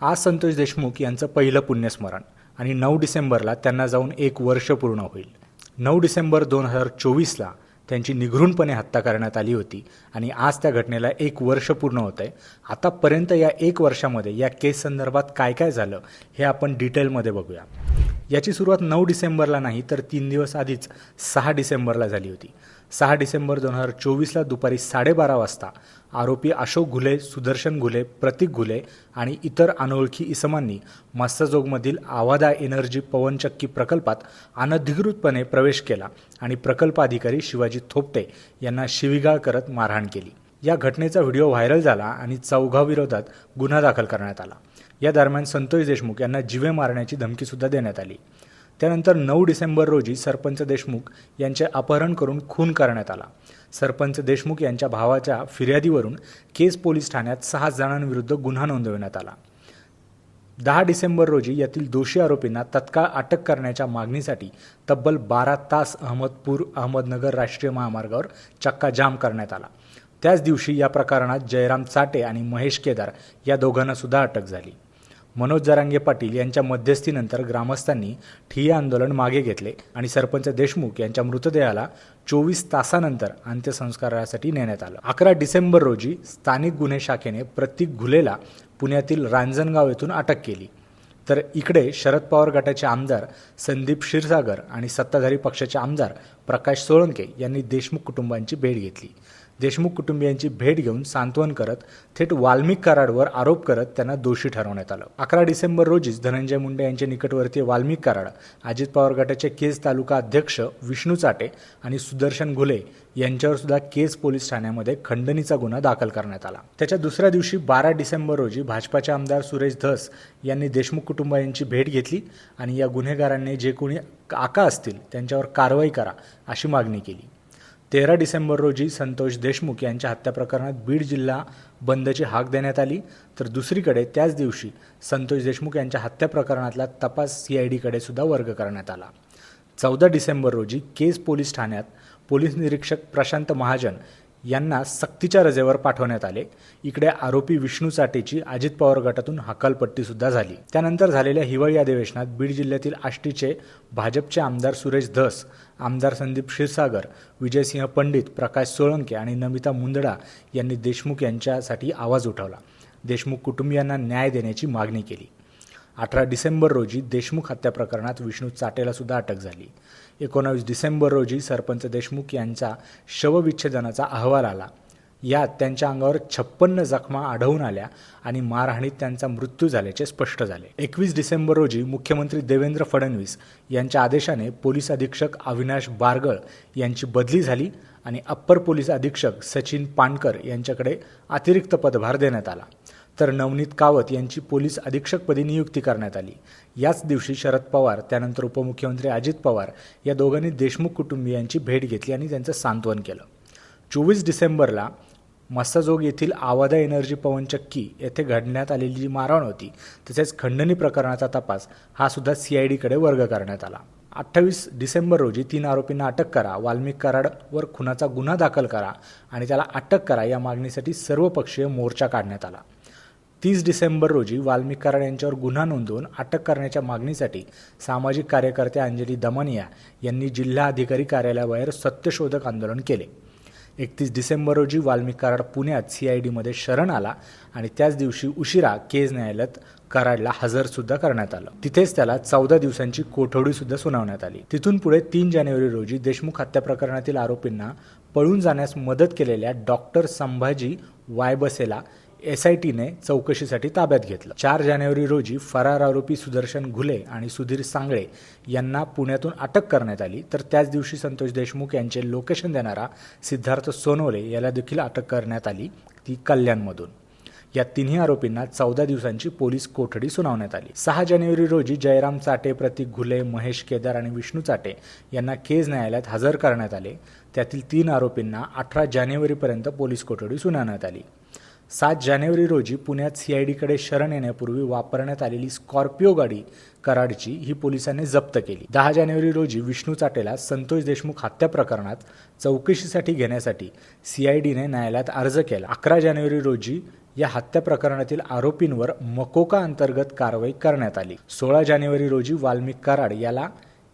आज संतोष देशमुख यांचं पहिलं पुण्यस्मरण आणि नऊ डिसेंबरला त्यांना जाऊन एक वर्ष पूर्ण होईल. नऊ डिसेंबर दोन हजार चोवीसला त्यांची निघृणपणे हत्या करण्यात आली होती आणि आज त्या घटनेला एक वर्ष पूर्ण होत आहे. आतापर्यंत या एक वर्षामध्ये या केस संदर्भात काय काय झालं हे आपण डिटेलमध्ये बघूया. याची सुरुवात नऊ डिसेंबरला नाही तर तीन दिवस आधीच सहा डिसेंबरला झाली होती. सहा डिसेंबर दोन हजार चोवीसला दुपारी साडेबारा वाजता आरोपी अशोक घुले सुदर्शन घुले प्रतीक घुले आणि इतर अनोळखी इसमांनी मस्तजोगमधील आवादा एनर्जी पवनचक्की प्रकल्पात अनधिकृतपणे प्रवेश केला आणि प्रकल्प अधिकारी शिवाजी थोपटे यांना शिवीगाळ करत मारहाण केली. या घटनेचा व्हिडिओ व्हायरल झाला आणि चौघाविरोधात गुन्हा दाखल करण्यात आला. या दरम्यान संतोष देशमुख यांना जिवे मारण्याची धमकीसुद्धा देण्यात आली. त्यानंतर नऊ डिसेंबर रोजी सरपंच देशमुख यांचे अपहरण करून खून करण्यात आला. सरपंच देशमुख यांच्या भावाच्या फिर्यादीवरून केस पोलीस ठाण्यात सहा जणांविरुद्ध गुन्हा नोंदविण्यात आला. दहा डिसेंबर रोजी यातील दोषी आरोपींना तत्काळ अटक करण्याच्या मागणीसाठी तब्बल बारा तास अहमदपूर अहमदनगर राष्ट्रीय महामार्गावर चक्का जाम करण्यात आला. त्याच दिवशी या प्रकरणात जयराम चाटे आणि महेश केदार या दोघांना सुद्धा अटक झाली. मनोज जरांगे पाटील यांच्या मध्यस्थीनंतर ग्रामस्थांनी ठिय्या आंदोलन मागे घेतले आणि सरपंच देशमुख यांच्या मृतदेहाला चोवीस तासानंतर अंत्यसंस्कारासाठी नेण्यात आलं. अकरा डिसेंबर रोजी स्थानिक गुन्हे शाखेने प्रतीक घुलेला पुण्यातील रांजणगाव येथून अटक केली. तर इकडे शरद पवार गटाचे आमदार संदीप क्षीरसागर आणि सत्ताधारी पक्षाचे आमदार प्रकाश सोळंके यांनी देशमुख कुटुंबांची भेट घेतली. देशमुख कुटुंबियांची भेट घेऊन सांत्वन करत थेट वाल्मिक कराडवर आरोप करत त्यांना दोषी ठरवण्यात आलं. अकरा डिसेंबर रोजीच धनंजय मुंडे यांचे निकटवर्तीय वाल्मिक कराड अजित पवार गटाचे केज तालुका अध्यक्ष विष्णू चाटे आणि सुदर्शन घुले यांच्यावर सुद्धा केज पोलीस ठाण्यामध्ये खंडणीचा गुन्हा दाखल करण्यात आला. त्याच्या दुसऱ्या दिवशी बारा डिसेंबर रोजी भाजपाचे आमदार सुरेश धस यांनी देशमुख कुटुंबियांची भेट घेतली आणि या गुन्हेगारांनी जे कोणी काका असतील त्यांच्यावर कारवाई करा अशी मागणी केली. तेरा डिसेंबर रोजी संतोष देशमुख यांच्या हत्या प्रकरणात बीड जिल्हा बंदची हाक देण्यात आली. तर दुसरीकडे त्याच दिवशी संतोष देशमुख यांच्या हत्या प्रकरणातला तपास सीआयडीकडे सुद्धा वर्ग करण्यात आला. चौदा डिसेंबर रोजी केस पोलीस ठाण्यात पोलीस निरीक्षक प्रशांत महाजन यांना सक्तीच्या रजेवर पाठवण्यात आले. इकडे आरोपी विष्णू चाटेची अजित पवार गटातून हकालपट्टीसुद्धा झाली. त्यानंतर झालेल्या हिवाळी अधिवेशनात बीड जिल्ह्यातील आष्टीचे भाजपचे आमदार सुरेश धस आमदार संदीप क्षीरसागर विजयसिंह पंडित प्रकाश सोळंके आणि नमिता मुंदडा यांनी देशमुख यांच्यासाठी आवाज उठवला. देशमुख कुटुंबियांना न्याय देण्याची मागणी केली. अठरा डिसेंबर रोजी देशमुख हत्या प्रकरणात विष्णू चाटेला सुद्धा अटक झाली. एकोणावीस डिसेंबर रोजी सरपंच देशमुख यांचा शवविच्छेदनाचा अहवाल आला. यात त्यांच्या अंगावर छप्पन्न जखमा आढळून आल्या आणि मारहाणीत त्यांचा मृत्यू झाल्याचे स्पष्ट झाले. एकवीस डिसेंबर रोजी मुख्यमंत्री देवेंद्र फडणवीस यांच्या आदेशाने पोलीस अधीक्षक अविनाश बारगळ यांची बदली झाली आणि अप्पर पोलीस अधीक्षक सचिन पानकर यांच्याकडे अतिरिक्त पदभार देण्यात आला. तर नवनीत कावत यांची पोलीस अधीक्षकपदी नियुक्ती करण्यात आली. याच दिवशी शरद पवार त्यानंतर उपमुख्यमंत्री अजित पवार या दोघांनी देशमुख कुटुंबियांची भेट घेतली आणि त्यांचं सांत्वन केलं. चोवीस डिसेंबरला मस्साजोग येथील आवादा एनर्जी पवनचक्की येथे घडण्यात आलेली जी मारहाण होती तसेच खंडणी प्रकरणाचा तपास हा सुद्धा सी आय डीकडे वर्ग करण्यात आला. अठ्ठावीस डिसेंबर रोजी तीन आरोपींना अटक करा वाल्मिक कराडवर खुनाचा गुन्हा दाखल करा आणि त्याला अटक करा या मागणीसाठी सर्वपक्षीय मोर्चा काढण्यात आला. तीस डिसेंबर रोजी वाल्मिक कराड यांच्यावर गुन्हा नोंदवून अटक करण्याच्या मागणीसाठी सामाजिक कार्यकर्ते अंजली दमनिया यांनी जिल्हा अधिकारी कार्यालयाबाहेर सत्यशोधक आंदोलन केले. एकतीस डिसेंबर रोजी वाल्मिक कराड पुण्यात सी आय डीमध्ये शरण आला आणि त्याच दिवशी उशिरा केज न्यायालयात कराडला हजरसुद्धा करण्यात आलं. तिथेच त्याला चौदा दिवसांची कोठडीसुद्धा सुनावण्यात आली. तिथून पुढे तीन जानेवारी रोजी देशमुख हत्या प्रकरणातील आरोपींना पळून जाण्यास मदत केलेल्या डॉक्टर संभाजी वायबसेला एस आय टीने चौकशीसाठी ताब्यात घेतलं. चार जानेवारी रोजी फरार आरोपी सुदर्शन घुले आणि सुधीर सांगळे यांना पुण्यातून अटक करण्यात आली. तर त्याच दिवशी संतोष देशमुख यांचे लोकेशन देणारा सिद्धार्थ सोनवले याला देखील अटक करण्यात आली ती कल्याणमधून. या तिन्ही आरोपींना चौदा दिवसांची पोलीस कोठडी सुनावण्यात आली. सहा जानेवारी रोजी जयराम चाटे प्रतीक घुले महेश केदार आणि विष्णू चाटे यांना केज न्यायालयात हजर करण्यात आले. त्यातील तीन आरोपींना अठरा जानेवारीपर्यंत पोलीस कोठडी सुनावण्यात आली. सात जानेवारी रोजी पुण्यात सी आय डीकडे शरण येण्यापूर्वी वापरण्यात आलेली स्कॉर्पिओ गाडी कराडची ही पोलिसांनी जप्त केली. दहा जानेवारी रोजी विष्णू चाटेला संतोष देशमुख हत्या प्रकरणात चौकशीसाठी घेण्यासाठी सी आय डीने न्यायालयात अर्ज केला. अकरा जानेवारी रोजी या हत्या प्रकरणातील आरोपींवर मकोका अंतर्गत कारवाई करण्यात आली. सोळा जानेवारी रोजी वाल्मिक कराड याला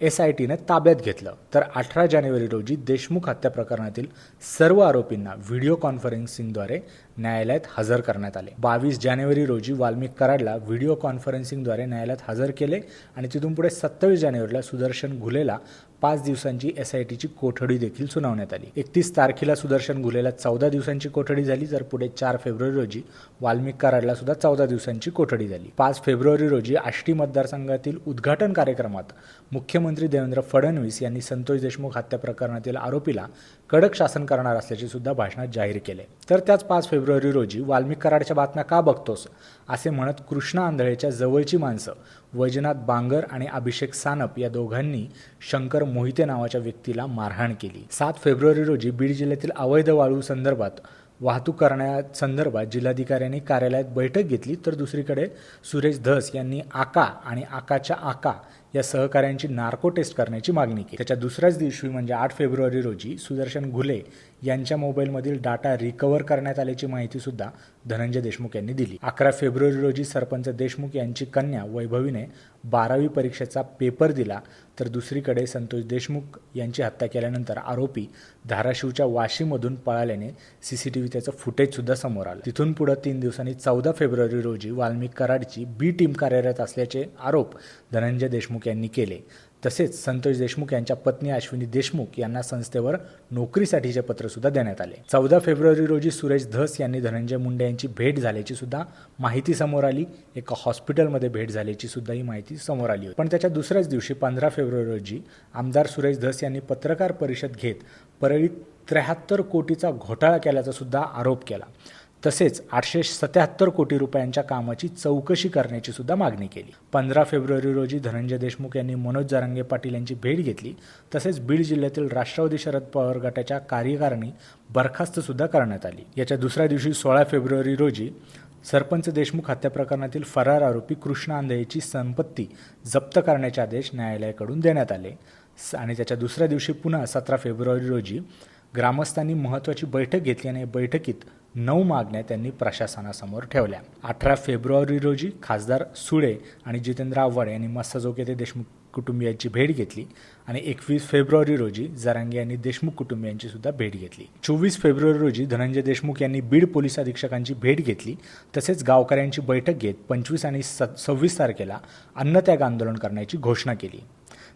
एस आय टीने ताब्यात घेतलं. तर अठरा जानेवारी रोजी देशमुख हत्या प्रकरणातील सर्व आरोपींना व्हिडिओ कॉन्फरन्सिंगद्वारे न्यायालयात हजर करण्यात आले. बावीस जानेवारी रोजी वाल्मिक कराडला व्हिडिओ कॉन्फरन्सिंगद्वारे न्यायालयात हजर केले आणि तिथून पुढे सत्तावीस जानेवारीला सुदर्शन घुलेला पाच दिवसांची एस आय टीची कोठडी देखील सुनावण्यात आली. एकतीस तारखेला सुदर्शन घुलेला चौदा दिवसांची कोठडी झाली तर पुढे चार फेब्रुवारी रोजी वाल्मिक कराडला सुद्धा चौदा दिवसांची कोठडी झाली. पाच फेब्रुवारी रोजी आष्टी मतदारसंघातील उद्घाटन कार्यक्रमात मुख्यमंत्री देवेंद्र फडणवीस यांनी संतोष देशमुख हत्या प्रकरणातील आरोपीला कडक शासन करणार असल्याचे सुद्धा भाषणात जाहीर केले. तर त्याच पाच फेब्रुवारी रोजी वाल्मिक कराडच्या बातम्या का बघतोस? असे म्हणत कृष्णा आंधळेच्या जवळची माणसं वैजनाथ बांगर आणि अभिषेक सानप या दोघांनी शंकर मोहिते नावाच्या व्यक्तीला मारहाण केली. सात फेब्रुवारी रोजी बीड जिल्ह्यातील अवैध वाळू संदर्भात वाहतूक करण्यासंदर्भात जिल्हाधिकाऱ्यांनी कार्यालयात बैठक घेतली. तर दुसरीकडे सुरेश धस यांनी आका आणि आकाच्या आका या सहकाऱ्यांची नार्को टेस्ट करण्याची मागणी केली. त्याच्या दुसऱ्याच दिवशी म्हणजे आठ फेब्रुवारी रोजी सुदर्शन घुले यांच्या मोबाईलमधील डाटा रिकव्हर करण्यात आल्याची माहिती सुद्धा धनंजय देशमुख यांनी दिली. अकरा फेब्रुवारी रोजी सरपंच देशमुख यांची कन्या वैभवीने बारावी परीक्षेचा पेपर दिला. तर दुसरीकडे संतोष देशमुख यांची हत्या केल्यानंतर आरोपी धाराशिवच्या वाशीमधून पळाल्याने सी सी टी व्ही त्याचं फुटेजसुद्धा समोर आलं. तिथून पुढे तीन दिवसांनी चौदा फेब्रुवारी रोजी वाल्मिक कराडची बी टीम कार्यरत असल्याचे आरोप धनंजय देशमुख यांनी केले. तसेच संतोष देशमुख यांच्या पत्नी अश्विनी देशमुख यांना संस्थेवर नोकरीसाठीचे पत्र सुद्धा देण्यात आले. चौदा फेब्रुवारी रोजी सुरेश धस यांनी धनंजय मुंडे यांची भेट झाल्याची सुद्धा माहिती समोर आली. एका हॉस्पिटलमध्ये भेट झाल्याची सुद्धा ही माहिती समोर आली होती. पण त्याच्या दुसऱ्याच दिवशी पंधरा फेब्रुवारी रोजी आमदार सुरेश धस यांनी पत्रकार परिषद घेत परळीत त्र्याहत्तर कोटीचा घोटाळा केल्याचा सुद्धा आरोप केला. तसेच आठशे सत्याहत्तर कोटी रुपयांच्या कामाची चौकशी करण्याची सुद्धा मागणी केली. पंधरा फेब्रुवारी रोजी धनंजय देशमुख यांनी मनोज जारंगे पाटील यांची भेट घेतली. तसेच बीड जिल्ह्यातील राष्ट्रवादी शरद पवार गटाच्या कार्यकारिणी बरखास्त सुद्धा करण्यात आली. याच्या दुसऱ्या दिवशी सोळा फेब्रुवारी रोजी सरपंच देशमुख हत्या प्रकरणातील फरार आरोपी कृष्ण आंधळेची संपत्ती जप्त करण्याचे आदेश न्यायालयाकडून देण्यात आले. आणि त्याच्या दुसऱ्या दिवशी पुन्हा सतरा फेब्रुवारी रोजी ग्रामस्थांनी महत्त्वाची बैठक घेतली आणि बैठकीत नऊ मागण्या त्यांनी प्रशासनासमोर ठेवल्या. अठरा फेब्रुवारी रोजी खासदार सुळे आणि जितेंद्र आव्हाड यांनी मस्साजोग येथे देशमुख कुटुंबियांची भेट घेतली आणि एकवीस फेब्रुवारी रोजी जरांगे यांनी देशमुख कुटुंबियांची सुद्धा भेट घेतली. चोवीस फेब्रुवारी रोजी धनंजय देशमुख यांनी बीड पोलीस अधीक्षकांची भेट घेतली. तसेच गावकऱ्यांची बैठक घेत पंचवीस आणि सव्वीस तारखेला अन्नत्याग आंदोलन करण्याची घोषणा केली.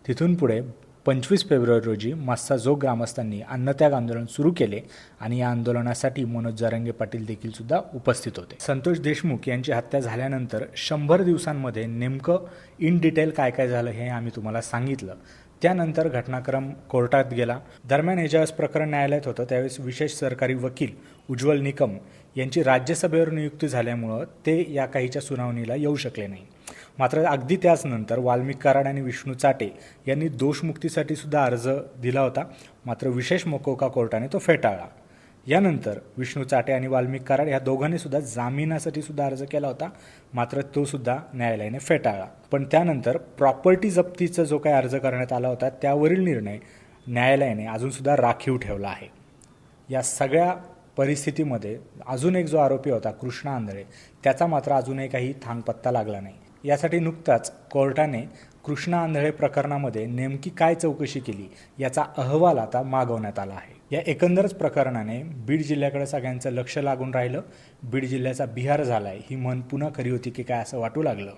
तिथून पुढे पंचवीस फेब्रुवारी रोजी मस्साजोग ग्रामस्थांनी अन्नत्याग आंदोलन सुरू केले आणि या आंदोलनासाठी मनोज जारंगे पाटील देखील सुद्धा उपस्थित होते. संतोष देशमुख यांची हत्या झाल्यानंतर शंभर दिवसांमध्ये नेमकं इन डिटेल काय काय झालं हे आम्ही तुम्हाला सांगितलं. त्यानंतर घटनाक्रम कोर्टात गेला. दरम्यान हे ज्यावेळेस प्रकरण न्यायालयात होतं त्यावेळेस विशेष सरकारी वकील उज्ज्वल निकम यांची राज्यसभेवर नियुक्ती झाल्यामुळं ते या काहीच्या सुनावणीला येऊ शकले नाही. मात्र अगदी त्याच नंतर वाल्मिक कराड आणि विष्णू चाटे यांनी दोषमुक्तीसाठी सुद्धा अर्ज दिला होता. मात्र विशेष मकोका कोर्टाने तो फेटाळला. यानंतर विष्णू चाटे आणि वाल्मिक कराड या दोघांनी सुद्धा जामिनासाठी सुद्धा अर्ज केला होता. मात्र तो सुद्धा न्यायालयाने फेटाळला. पण त्यानंतर प्रॉपर्टी जप्तीचा जो काही अर्ज करण्यात आला होता त्यावरील निर्णय न्यायालयाने अजूनसुद्धा राखीव ठेवला आहे. या सगळ्या परिस्थितीमध्ये अजून एक जो आरोपी होता कृष्णा आंधळे त्याचा मात्र अजूनही काही थांगपत्ता लागला नाही. यासाठी नुकताच कोर्टाने कृष्णा आंधळे प्रकरणामध्ये नेमकी काय चौकशी केली याचा अहवाल आता मागवण्यात आला आहे. या एकंदरच प्रकरणाने बीड जिल्ह्याकडे सगळ्यांचं लक्ष लागून राहिलं. बीड जिल्ह्याचा बिहार झालाय ही म्हण पुन्हा खरी होती की काय असं वाटू लागलं?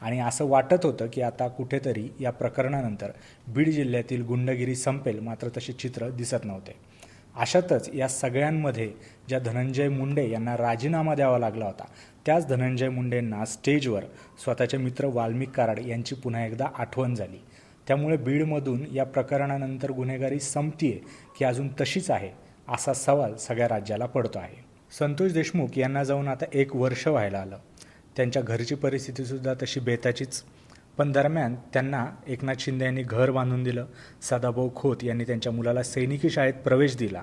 आणि असं वाटत होतं की आता कुठेतरी या प्रकरणानंतर बीड जिल्ह्यातील गुंडगिरी संपेल मात्र तसे चित्र दिसत नव्हते. अशातच या सगळ्यांमध्ये ज्या धनंजय मुंडे यांना राजीनामा द्यावा लागला होता त्याच धनंजय मुंडेंना स्टेजवर स्वतःचे मित्र वाल्मिक कराड यांची पुन्हा एकदा आठवण झाली. त्यामुळे बीडमधून या प्रकरणानंतर गुन्हेगारी संपतीये की अजून तशीच आहे असा सवाल सगळ्या राज्याला पडतो आहे. संतोष देशमुख यांना जाऊन आता एक वर्ष व्हायला आलं. त्यांच्या घरची परिस्थितीसुद्धा तशी बेताचीच पण दरम्यान त्यांना एकनाथ शिंदे यांनी घर बांधून दिलं सदाभाऊ खोत यांनी त्यांच्या मुलाला सैनिकी शाळेत प्रवेश दिला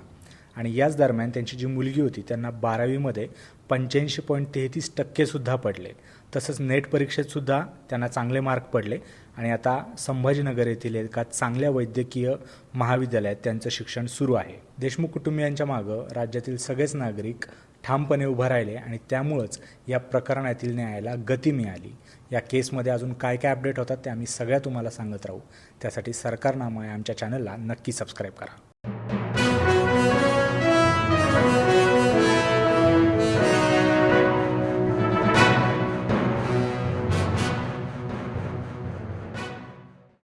आणि याच दरम्यान त्यांची जी मुलगी होती त्यांना बारावीमध्ये पंच्याऐंशी पॉईंट तेहतीस टक्केसुद्धा पडले. तसंच नेट परीक्षेतसुद्धा त्यांना चांगले मार्क पडले आणि आता संभाजीनगर येथील एका चांगल्या वैद्यकीय महाविद्यालयात त्यांचं शिक्षण सुरू आहे. देशमुख कुटुंबियांच्या मागं राज्यातील सगळेच नागरिक ठामपणे उभं राहिले आणि त्यामुळंच या प्रकरणातील न्यायाला गती मिळाली. या केसमध्ये अजून काय काय अपडेट होतात ते आम्ही सगळ्या तुम्हाला सांगत राहू. त्यासाठी सरकारनामा आमच्या चॅनलला नक्की सबस्क्राईब करा.